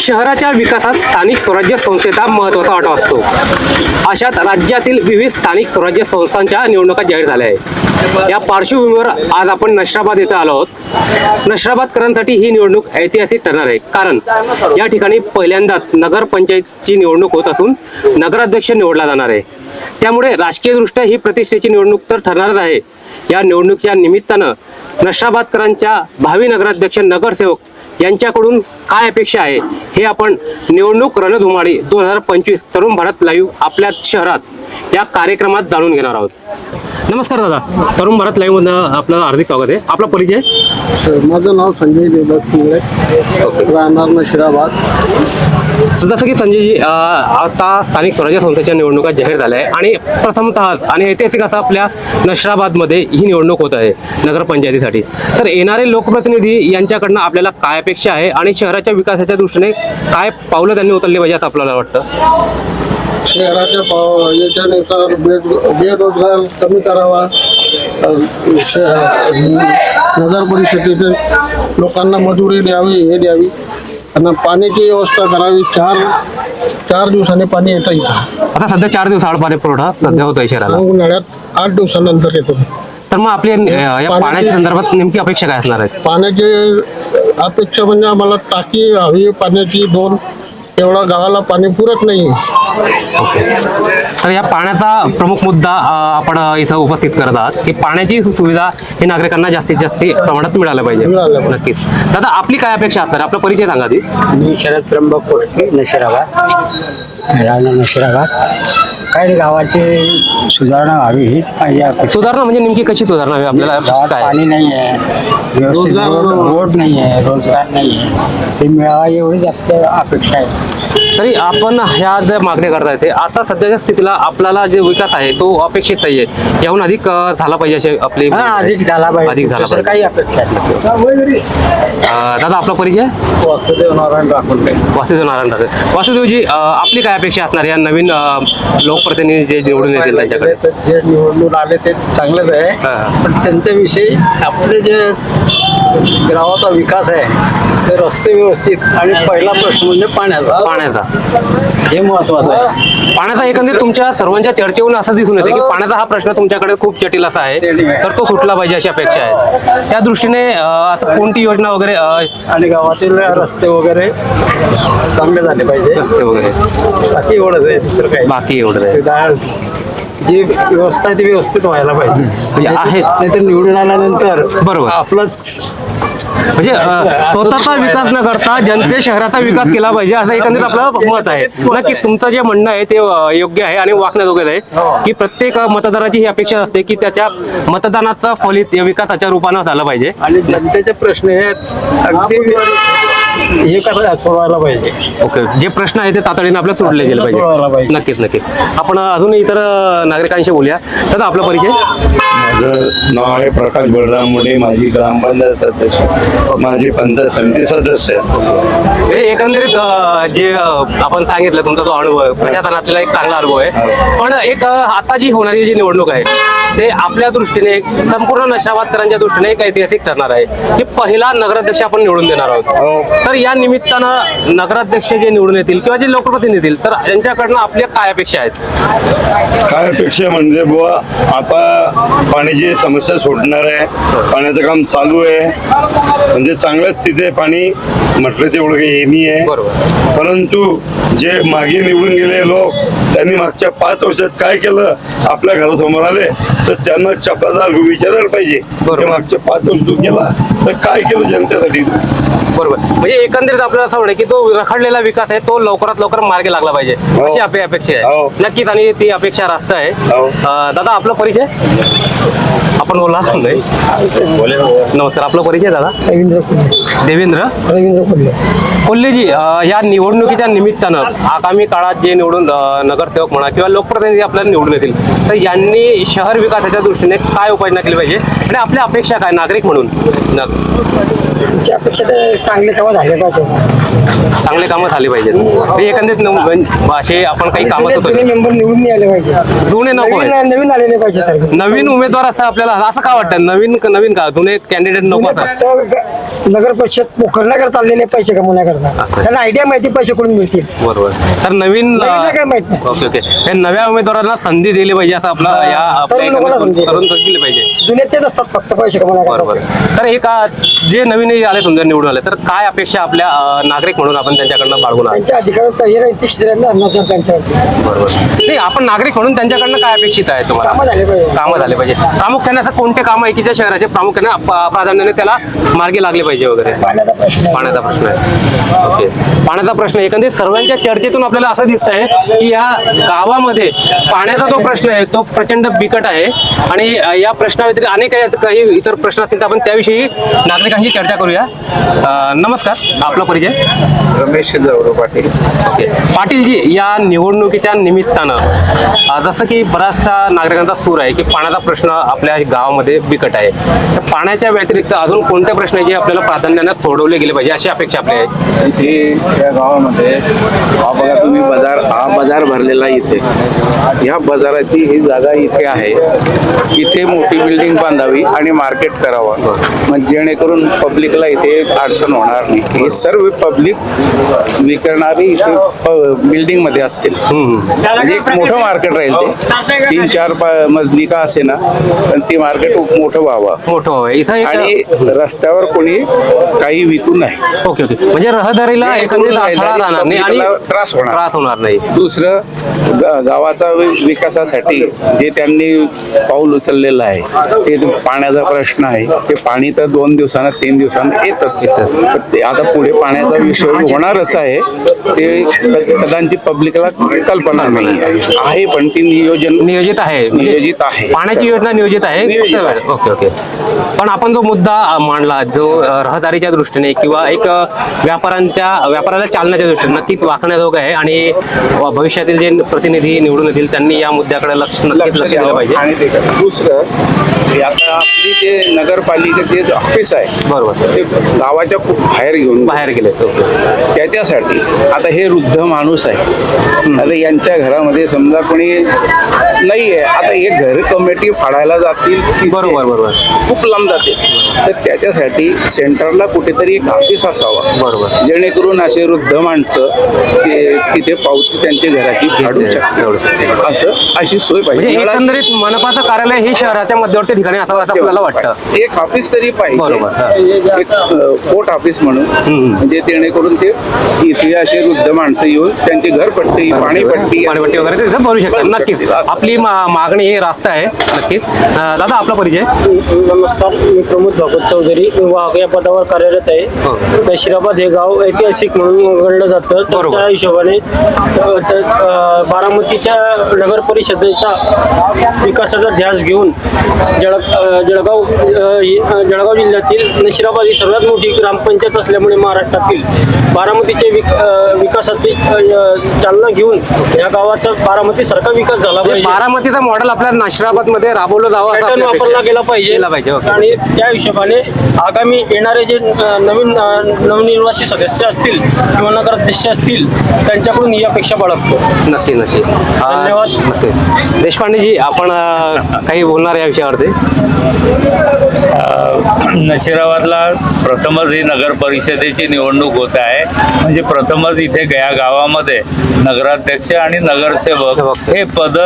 शहराच्या विकासात स्थानिक स्वराज्य संस्थेचा महत्त्वाचा वाटा असतो अशात राज्यातील विविध स्थानिक स्वराज्य संस्थांच्या निवडणुका जाहीर झाल्या आहे या पार्श्वभूमीवर आज आपण नशराबाद येथे आलो आहोत. नशराबादकरांसाठी ही निवडणूक ऐतिहासिक ठरणार आहे. कारण या ठिकाणी पहिल्यांदाच नगरपंचायतची निवडणूक होत असून नगराध्यक्ष निवडला जाणार आहे. त्यामुळे राजकीयदृष्ट्या ही प्रतिष्ठेची निवडणूक तर ठरणारच आहे. या निवडणुकीच्या निमित्तानं नशराबादकरांच्या भावी नगराध्यक्ष नगरसेवक यांच्याकडून काय अपेक्षा आहे हे आपण निवडणूक रणधुमाळी दोन हजार पंचवीस तरुण भारत लाईव्ह आपल्या शहरात या कार्यक्रमात जाणून घेणार आहोत. नमस्कार दादा. तरुण भारत लाईव्ह मधनं आपलं हार्दिक स्वागत आहे. आपला परिचय? माझं नाव संजय देवदत्त पिंगळे. राहणार नशिराबाद जसं की संजयजी आता स्थानिक स्वराज्य संस्थेच्या निवडणुका जाहीर झाल्या आहे आणि प्रथमतःच आणि ऐतिहासिक असं आपल्या नशराबादमध्ये ही निवडणूक होत आहे नगरपंचायतीसाठी. तर येणारे लोकप्रतिनिधी यांच्याकडनं आपल्याला काय अपेक्षा आहे आणि शहराच्या विकासाच्या दृष्टीने काय पावलं त्यांनी उचलली पाहिजे असं आपल्याला वाटतं? शहराच्या पाव याच्यानुसार बेद बेरोजगार कमी करावा. नगर परिषदेतील लोकांना मजुरी द्यावी हे द्यावी. आणि पाण्याची व्यवस्था करावी. चार चार दिवसांनी पाणी येतं इथं. आता सध्या चार दिवस आड पाणी पुरवठा सध्या होत आहे शहराला उन्हाळ्यात आठ दिवसानंतर येतो. तर मग आपली या पाण्याच्या संदर्भात नेमकी अपेक्षा काय असणार आहे पाण्याची अपेक्षा म्हणजे आम्हाला टाकी हवी पाण्याची दोन एवढा गावाला पाणी पुरत नाही. तर या पाण्याचा प्रमुख मुद्दा अं, आपण अं, इथं उपस्थित करत आहात की पाण्याची सुविधा ही नागरिकांना जास्तीत जास्त प्रमाणात मिळायला पाहिजे. मिळालं पाहिजे. नक्कीच. दादा आपली काय अपेक्षा असणार आपला परिचय सांगा ती मी शरद त्र्यंबक कोटके नशिराबाद. राहणार नशिराबाद. काय गावाची सुधारणा व्हावी हीच माझी अपेक्षा. सुधारणा म्हणजे नेमकी कशी सुधारणा हवी आपल्याला गावात काय? पाणी नाही आहे व्यवस्थित रोड रोड नाही आहे रोज़गार नाही आहे ते मिळावा एवढीच आपल्या अपेक्षा आहे. तरी आपण ह्या ज्या मागण्या करताय ते आता सध्याच्या स्थितीला आपल्याला जे विकास आहे तो अपेक्षित नाहीये. याहून अधिक झाला पाहिजे अशी आपली हा अधिक झाला अधिक पाहिजे झाला दुसरं पाहिजे. काही अपेक्षा दादा आपला परिचय? वासुदेव नारायण राखोलके वासुदेव नारायण दादा वासुदेवजी आपली काय अपेक्षा असणार? या नवीन लोकप्रतिनिधी जे निवडून येतील त्यांच्याकडे. जे निवडणूक आले ते चांगलेच आहे. पण त्यांच्याविषयी आपले जे गावाचा विकास आहे ते रस्ते व्यवस्थित आणि पहिला प्रश्न म्हणजे पाण्याचा. पाण्याचा. हे महत्वाचं आहे. पाण्याचा एकंदरीत तुमच्या सर्वांच्या चर्चेवरून असं दिसून येते की पाण्याचा हा प्रश्न तुमच्याकडे खूप जटिल असा आहे. तर तो सुटला पाहिजे अशी अपेक्षा आहे? त्या दृष्टीने अं, असं कोणती योजना वगैरे अं, आणि गावातील रस्ते वगैरे चांगले झाले पाहिजे. रस्ते वगैरे. बाकी एवढंच आहे दुसरं काही बाकी एवढं आहे. सुविधा जी व्यवस्था आहे ती व्यवस्थित व्हायला पाहिजे. म्हणजे आहे नाहीतर निवडून आल्यानंतर बरोबर. आपलंच म्हणजे स्वतःचा विकास न करता जनते शहराचा विकास केला पाहिजे असं एकंदरीत आपलं मत आहे. नक्कीच तुमचं जे म्हणणं आहे ते योग्य आहे आणि वाकण्याजोगं आहे की प्रत्येक मतदाराची ही अपेक्षा असते की त्याच्या मतदानाचं फलित या विकासाच्या रूपानं झालं पाहिजे. आणि जनतेचे प्रश्न हे अगदी हे कसा सोडवायला पाहिजे. ओके. जे प्रश्न आहे ते तातडीने आपल्याला सोडले गेले सोडवायला पाहिजे. पाहिजे. नक्कीच नक्कीच. आपण अजून इतर नागरिकांशी बोलूया. दादा आपला परिचय? माझं नाव आहे प्रकाश बलराम मुंडे माझी ग्रामपंचायत सदस्य. माझी पंचायत समिती सदस्य हे एकंदरीत अं, जे अं, आपण सांगितलं तुमचा जो अनुभव आहे प्रशासनातला एक चांगला अनुभव आहे. पण एक अं, आता जी होणारी जी निवडणूक आहे ते आपल्या दृष्टीने एक संपूर्ण नशाबादकरांच्या दृष्टीने एक ऐतिहासिक ठरणार आहे. की पहिला नगराध्यक्ष आपण निवडून देणार आहोत. तर या निमित्तानं नगराध्यक्ष जे निवडून येतील किंवा जे लोकप्रतिनिधी येतील तर यांच्याकडनं आपल्या काय अपेक्षा आहेत? काय अपेक्षा म्हणजे बुवा आता पाण्याची समस्या सुटणार आहे पाण्याचं काम चालू आहे. म्हणजे स्थिती आहे पाणी म्हटलं तेवढं काही नाही आहे बरोबर. परंतु जे मागे निवडून गेले लोक त्यांनी मागच्या पाच वर्षात काय केलं? आपल्या घरासमोर आले तर त्यांना चपलाचा विचारायला पाहिजे. मागच्या पाच वर्ष तू केला तर काय केलं जनतेसाठी? बरोबर. म्हणजे एकंदरीत आपल्याला असं म्हणणं की तो रखडलेला विकास आहे तो लवकरात लवकर मार्गी लागला पाहिजे. हो. अशी आपली अपेक्षा हो. आहे नक्कीच आणि ती अपेक्षा रास्त आहे. हो. अं, दादा आपला परिचय? आपण बोला नाही नमस्कार. आपला परिचय दादा? रवींद्र देवेंद्र? रवींद्र कोल्हे कोल्हेजी अं, या निवडणुकीच्या निमित्तानं आगामी काळात जे निवडून अं, नगरसेवक म्हणा किंवा लोकप्रतिनिधी आपल्याला निवडून येतील तर यांनी शहर विकासाच्या दृष्टीने काय उपाययोजना केली पाहिजे आणि आपल्या अपेक्षा काय? नागरिक म्हणून. चांगले कामं झाले पाहिजे. चांगले कामं झाली पाहिजेत. म्हणजे एकंदरीत नव- म्हणजे असे आपण काही कामं जुने मेंबर निवडून नाही आले पाहिजे. जुने नको आहेत. नवीन नवीन आलेले पाहिजे सर. नवीन उमेदवार असं आपल्याला असं का वाटतं? नवीन नवीन का जुने कॅन्डिडेट नको जुने असं फक्त ग- नगर परिषद पोखरण्याकरता चाललेले पैसे कमवण्याकरता. त्यांना आयडिया माहिती पैसे कुठून मिळतील? बरोबर. तर नवीन नवीनला काय माहीत. Okay okay. हे नव्या उमेदवारांना संधी दिली पाहिजे असं आपलं या आपल्या तरुण लोकांना एकंदरीत संधी तरुण दिली पाहिजे. जुने तेच असतात फक्त पैसे बरोबर. कमवण्याकरता तर एक अ, जे नवीन आले समजा निवडून आले तर काय अपेक्षा आपल्या अ, नागरिक म्हणून आपण त्यांच्याकडनं बाळगून आहात त्यांच्या अधिकारात हे नाही तीक्ष नजर त्यांच्यावरती. बरोबर. नाही आपण नागरिक म्हणून त्यांच्याकडनं काय अपेक्षित आहे तुम्हाला? कामं झाले पाहिजे. कामं झाले पाहिजे. प्रामुख्याने असं कोणते काम आहे की ज्या शहराचे प्रामुख्याने प्राधान्याने त्याला मार्गी लागले पाहिजे वगैरे? पाण्याचा प्रश्न आहे. पाण्याचा प्रश्न आहे. ओके. पाण्याचा प्रश्न एकंदरीत सर्वांच्या चर्चेतून आपल्याला असं दिसत आहे की या गावामध्ये पाण्याचा जो प्रश्न आहे तो प्रचंड बिकट आहे. आणि अ, या प्रश्नाव्यतिरिक्त अनेक काही- काही इतर प्रश्न असतील तर आपण त्याविषयी नागरिकांशी चर्चा करूया. अ, नमस्कार. आपला परिचय? रमेश पाटील. ओके. पाटीलजी या निवडणुकीच्या निमित्तानं अ, जसं की बराचसा नागरिकांचा सूर आहे की पाण्याचा प्रश्न आपल्या गावामध्ये बिकट आहे. तर पाण्याच्या व्यतिरिक्त अजून कोणत्या प्रश्न आहे जे आपल्याला प्राधान्याने सोडवले गेले पाहिजे अशी अपेक्षा आपली आहे. इथे या गावामध्ये हा बघा तुम्ही बाजार हा बाजार भरलेला इथे. ह्या बाजाराची ही जागा इथे आहे. इथे मोठी बिल्डिंग बांधावी आणि मार्केट करावं. मग जेणेकरून पब्लिकला इथे अडचण होणार नाही. हे सर्व पब्लिक विकणारे इथे बिल्डिंगमध्ये असतील. म्हणजे एक मोठं मार्केट राहील ते. तीन चार पा- मजली का असे ना पण ती मार्केट मोठं व्हावं. मोठं आहे इथं आणि रस्त्यावर कोणी काही विकू नाही ओके ओके म्हणजे रहदारीला एकंदरीत एकूण अडथळा राहिला राहणार नाही आणि publicला त्रास होणार. त्रास होणार नाही दुसरं ग- गावाचा वि- विकासासाठी जे त्यांनी पाऊल उचललेलं आहे ते पाण्याचा प्रश्न आहे ते पाणी तर दोन दिवसानं तीन दिवसानं येतच ते आता पुढे पाण्याचा विषय होणारच आहे ते क- कदाचित पब्लिकला कल्पना नाही आहे. आहे पण ती नियोजन नियोजित आहे म्हणजे नियोजित आहे. पाण्याची योजना नियोजित आहे नियोजित फक्त- आहे. ओके ओके पण आपण जो मुद्दा अ, मांडला जो अ, रहदारीच्या दृष्टीने किंवा एक व्यापाऱ्यांच्या व्यापाराला चालण्याच्या दृष्टीने नक्कीच वाकण्याजोग आहे आणि भविष्यातील जे प्रतिनिधी निवडून येतील त्यांनी या मुद्द्याकडे लक्ष नक्कीच लक्ष दिलं पाहिजे. आणि. दुसरं आता आपली जे नगरपालिकेचे जे ऑफिस आहे बरोबर. ते गावाच्या खूप बाहेर घेऊन बाहेर गेले त्याच्यासाठी आता हे वृद्ध माणूस आहे आता यांच्या घरामध्ये समजा कोणी नाही आहे आता हे घर कमिटी फाडायला जातील बरोबर, बरोबर. खूप लांब जातील. तर त्याच्यासाठी सेंटरला कुठेतरी एक ऑफिस असावा. बरोबर. जेणेकरून असे वृद्ध माणसं ते तिथे पावती त्यांच्या घराची घेऊ शकतात असं अशी सोय म्हणजे पाहिजे मला- एकंदरीत मनपाचं कार्यालय हे शहराच्या मध्यवर्ती ठिकाणी असावं असं आपल्याला वाटतं. एक ऑफिस तरी बरोबर, हा. पाहिजे एक कोर्ट ऑफिस म्हणून. म्हणजे जेणेकरून ते इथे असे वृद्ध माणसं येऊन त्यांची घरपट्टी पाणीपट्टी पाणीपट्टी वगैरे ते तिथं भरू शकतात. भरू नक्कीच. शकतील. असं. आपली मा- मागणी ही रास्त आहे. नक्कीच. अं, दादा आपला परिचय? नमस्कार. मी प्रमोद भागवत चौधरी. वाघ या पदावर कार्यरत. आहे नशिराबाद हे गाव ऐतिहासिक म्हणून गणलं जातं तर. त्या हिशोबाने बारामतीच्या नगर परिषदेचा विकासाचा ध्यास घेऊन जळ जळगाव जळगाव जिल्ह्यातील नशिराबाद ही सर्वात मोठी ग्रामपंचायत असल्यामुळे महाराष्ट्रातील बारामतीचे विक विकासाची चालना घेऊन या गावाचा बारामतीसारखा विकास झाला म्हणजे पाहिजे बारामतीचं मॉडेल आपल्या नाशिराबादमध्ये राबवलं जावं वापरला. गेला पाहिजे. आणि त्या हिशोबाने आगामी येणारे जे नवीन नवनिर्वाचित सदस्य असतील किंवा नगराध्यक्ष असतील त्यांच्याकडून ही अपेक्षा बाळगतो. नक्की नक्की. धन्यवाद. देशपांडेजी आपण काही बोलणार या विषयावरती? नशिराबादला प्रथमच ही नगर परिषदेची निवडणूक होत आहे. म्हणजे प्रथमच इथे या गावामध्ये नगराध्यक्ष आणि नगरसेवक हे पद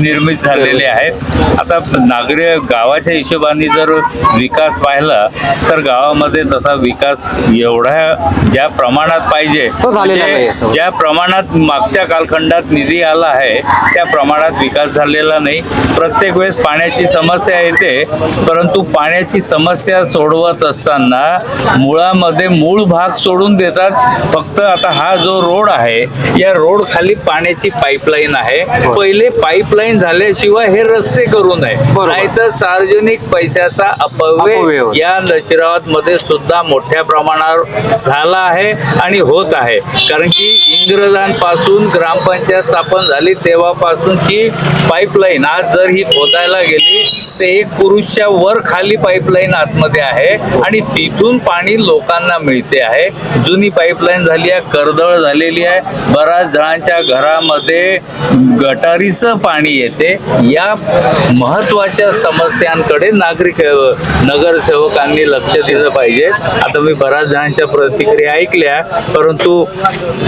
निर्मित झालेले आहेत. आता नागरी गावाच्या हिशोबाने जर विकास पाहिला तर गावामध्ये तसा विकास एवढ्या ज्या प्रमाणात पाहिजे म्हणजे. ज्या प्रमाणात मागच्या कालखंडात निधी आला आहे त्या प्रमाणात विकास झालेला नाही. प्रत्येक वेळेस पाण्याची समस्या येते परंतु पाण्याची समस्या सोडवत असताना मुळामध्ये मूळ भाग सोडून देतात. फक्त आता हा जो रोड आहे या रोड खाली पाण्याची पाईपलाईन आहे. पहिले पाईपलाईन झाल्याशिवाय हे रस्ते करू नये. नाहीतर सार्वजनिक पैशाचा अपव्यय. या नशिराबादमध्ये सुद्धा मोठ्या प्रमाणावर झाला आहे आणि होत आहे. कारण की इंग्रजांपासून ग्रामपंचायत स्थापन झाली तेव्हापासूनची पाईपलाईन आज जर ही खोदायला गेली ते एक पुरुषच्या वर खाली पाईपलाईन आतमध्ये आहे आणि तिथून पाणी लोकांना मिळते आहे. जुनी पाईपलाईन झाली आहे कर्दळ झालेली आहे. बऱ्याच जणांच्या घरामध्ये गटारीचं पाणी येते. या महत्त्वाच्या समस्यांकडे नागरिक नगरसेवकांनी लक्ष दिलं पाहिजे. आता मी बऱ्याच जणांच्या प्रतिक्रिया ऐकल्या परंतु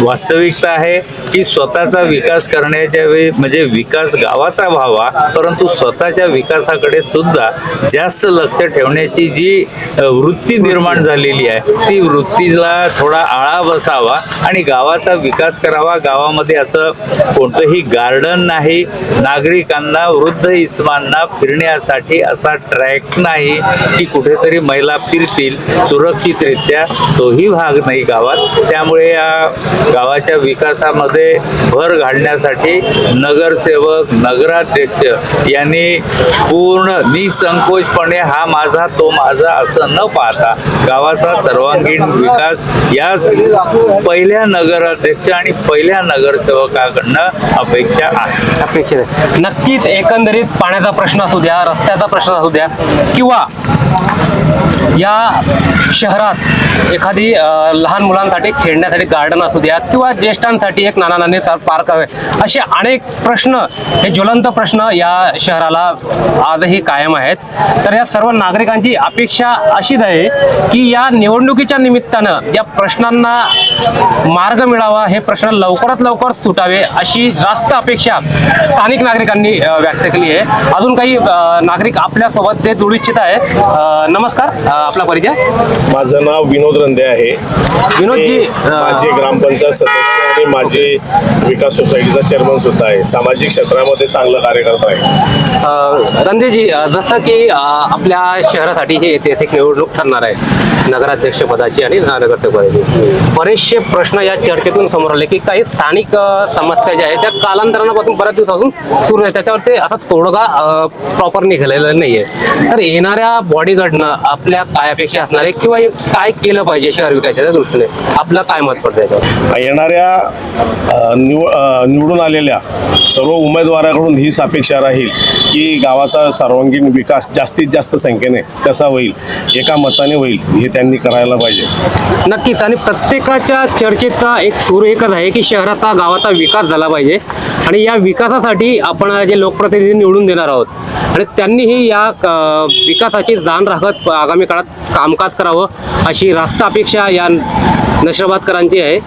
वास्तविकता आहे की स्वतःचा विकास करण्याच्या वेळी म्हणजे विकास गावाचा व्हावा परंतु स्वतःच्या विकासाकडे सुद्धा जास्त लक्ष ठेवण्याची जी वृत्ती निर्माण झालेली आहे ती वृत्तीला थोडा आळा बसावा आणि गावाचा विकास करावा. गावामध्ये असं कोणतंही गार्डन नाही. नागरिकांना वृद्ध इस्मांना फिरण्यासाठी असा ट्रॅक नाही की कुठेतरी महिला फिरतील सुरक्षितरित्या. तोही भाग नाही गावात. त्यामुळे या गावाच्या विकासामध्ये भर घालण्यासाठी नगरसेवक नगराध्यक्ष यांनी पूर्ण निसंकोचपणे हा माझा तो माझा असं न पाहता गावाचा सर्वांगीण विकास या पहिल्या नगराध्यक्ष आणि पहिल्या नगरसेवकाकडनं अपेक्षा आहे. अपेक्षित आहे. नक्कीच एकंदरीत पाण्याचा प्रश्न असू द्या रस्त्याचा प्रश्न असू द्या किंवा या शहरात एखादी लहान मुलांसाठी खेळण्यासाठी गार्डन असू द्या किंवा ज्येष्ठांसाठी एक नाना नाने पार्क असे अनेक प्रश्न हे ज्वलंत प्रश्न या शहराला आजही कायम आहेत. तर या सर्व नागरिकांची अपेक्षा अशीच आहे की या निवडणुकीच्या निमित्तानं या प्रश्नांना मार्ग मिळावा हे प्रश्न लवकरात लवकर सुटावे अशी जास्त अपेक्षा स्थानिक नागरिकांनी व्यक्त केली आहे. अजून काही नागरिक आपल्यासोबत ते जोडू इच्छित आहेत. नमस्कार आपला परिचय. माझं नाव विनोद रंदे आहे. विनोदजी, मी माझे ग्रामपंचायत सदस्य आणि माझे विकास सोसायटीचा चेअरमन सुद्धा आहे. सामाजिक क्षेत्रामध्ये चांगलं कार्य करत आहे. अ, अ, जसं की आपल्या शहरासाठी ही ऐतिहासिक निवडणूक ठरणार आहे नगराध्यक्ष पदाची आणि नगरसेवक पदाची बरेचसे प्रश्न या चर्चेतून समोर आले की काही स्थानिक समस्या ज्या आहेत त्या कालांतरापासून बऱ्याच दिवसापासून सुरू आहे त्याच्यावरती असा तोडगा प्रॉपर निघालेला नाहीये. तर येणाऱ्या बॉडीगार्डनं आपल्या काय अपेक्षा असणार आहे किंवा काय केलं पाहिजे शहर विकासाच्या दृष्टीने? आपलं काय मत पडतं याच्यावर? येणाऱ्या निव निवडून आलेल्या सर्व उमेदवाराकडून हीच अपेक्षा राहील की गावाचा सर्वांगीण विकास जास्तीत जास्त संख्येने कसा होईल एका मताने होईल हे त्यांनी करायला पाहिजे. नक्कीच. आणि प्रत्येकाच्या चर्चेचा एक सूर एकच आहे की शहराचा गावाचा विकास झाला पाहिजे. आणि या विकासासाठी आपण जे लोकप्रतिनिधी निवडून देणार आहोत आणि त्यांनीही या विकासाची जाण राखत आगामी काळात कामकाज करावं अशी रास्त अपेक्षा या नशिराबादकरांची आहे.